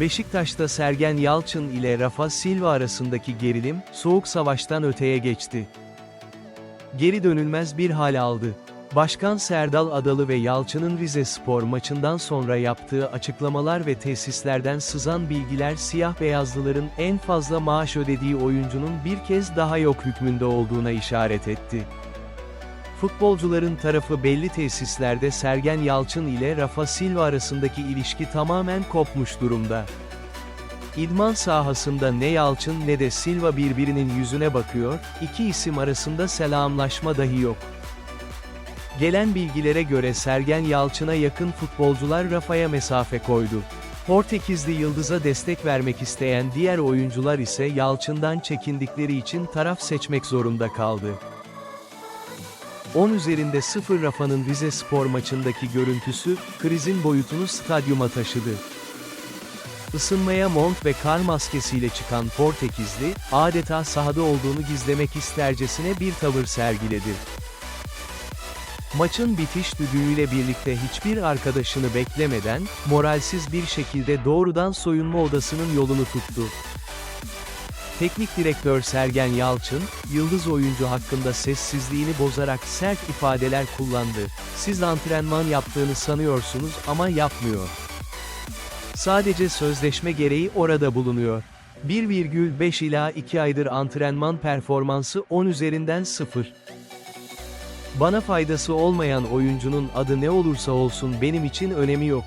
Beşiktaş'ta Sergen Yalçın ile Rafa Silva arasındaki gerilim, soğuk savaştan öteye geçti. Geri dönülmez bir hal aldı. Başkan Serdal Adalı ve Yalçın'ın Rize Spor maçından sonra yaptığı açıklamalar ve tesislerden sızan bilgiler siyah beyazlıların en fazla maaş ödediği oyuncunun bir kez daha yok hükmünde olduğuna işaret etti. Futbolcuların tarafı belli tesislerde Sergen Yalçın ile Rafa Silva arasındaki ilişki tamamen kopmuş durumda. İdman sahasında ne Yalçın ne de Silva birbirinin yüzüne bakıyor, iki isim arasında selamlaşma dahi yok. Gelen bilgilere göre Sergen Yalçın'a yakın futbolcular Rafa'ya mesafe koydu. Portekizli Yıldız'a destek vermek isteyen diğer oyuncular ise Yalçın'dan çekindikleri için taraf seçmek zorunda kaldı. 10 üzerinde 0 Rafa'nın Rize Spor maçındaki görüntüsü, krizin boyutunu stadyuma taşıdı. Isınmaya mont ve kar maskesiyle çıkan Portekizli, adeta sahada olduğunu gizlemek istercesine bir tavır sergiledi. Maçın bitiş düdüğüyle birlikte hiçbir arkadaşını beklemeden, moralsiz bir şekilde doğrudan soyunma odasının yolunu tuttu. Teknik direktör Sergen Yalçın, yıldız oyuncu hakkında sessizliğini bozarak sert ifadeler kullandı. Siz antrenman yaptığını sanıyorsunuz ama yapmıyor. Sadece sözleşme gereği orada bulunuyor. 1,5 ila 2 aydır antrenman performansı 10 üzerinden 0. Bana faydası olmayan oyuncunun adı ne olursa olsun benim için önemi yok.